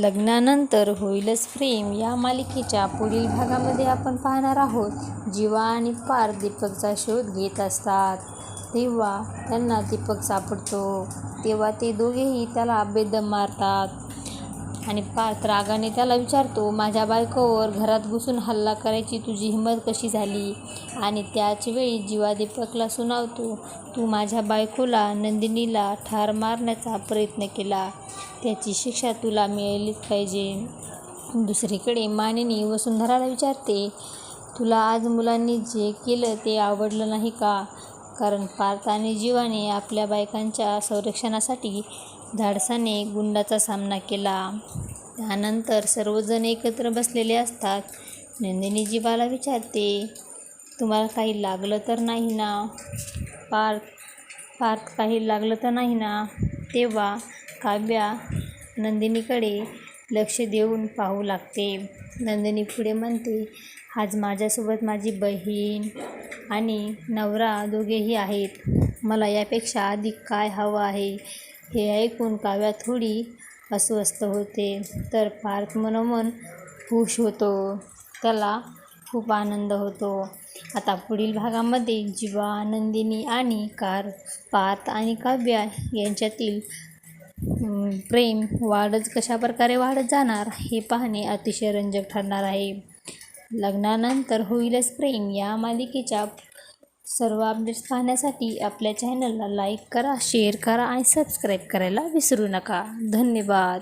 लग्नानंतर होईलच प्रेम. या मालिकेच्या पुढील भागामध्ये आपण पाहणार आहोत जीवा आणि पार दीपकचा शोध घेत असतात. तेव्हा त्यांना दीपक सापडतो. तेव्हा ते दोघेही त्याला बेदम मारतात. आणि पार्थ रागाने त्याला विचारतो माझ्या बायकोवर घरात घुसून हल्ला करायची तुझी हिंमत कशी झाली? आणि त्याच वेळी जीवा दीपकला सुनावतो तू माझ्या बायकोला नंदिनीला ठार मारण्याचा प्रयत्न केला. त्याची शिक्षा तुला मिळालीच पाहिजे. दुसरीकडे मानिनी वसुंधराला विचारते तुला आज मुलांनी जे केलं ते आवडलं नाही का? कारण पार्थ आणि जीवाने आपल्या बायकांच्या संरक्षणासाठी धाडसाने गुंडाचा सामना केला. त्यानंतर सर्वजण एकत्र बसलेले असतात. नंदिनी जीवाला विचारते तुम्हाला काही लागलं तर नाही ना? पार्थ पार्थ काही लागलं तर नाही ना? तेव्हा काव्या नंदिनीकडे लक्ष देऊन पाहू लागते. नंदिनी पुढे म्हणते आज माझ्यासोबत माझी बहीण आणि नवरा दोघेही आहेत. मला यापेक्षा अधिक काय हवं आहे हे ऐकून काव्या थोडी अस्वस्थ होते. तर पार्थ मनोमन खुश होतो. त्याला खूप आनंद होतो. आता पुढील भागामध्ये जीवा नंदिनी आणि कार पार्थ आणि काव्या यांच्यातील प्रेम वाढत कशा प्रकारे वाढत जाणार हे पाहणे अतिशय रंजक ठरणार आहे. लग्नानंतर होईलच प्रेम. या मालिकेच्या सर्व अपडेट्स पाहण्यासाठी आपल्या चॅनलला लाईक करा शेअर करा आणि सबस्क्राईब करायला विसरू नका. धन्यवाद.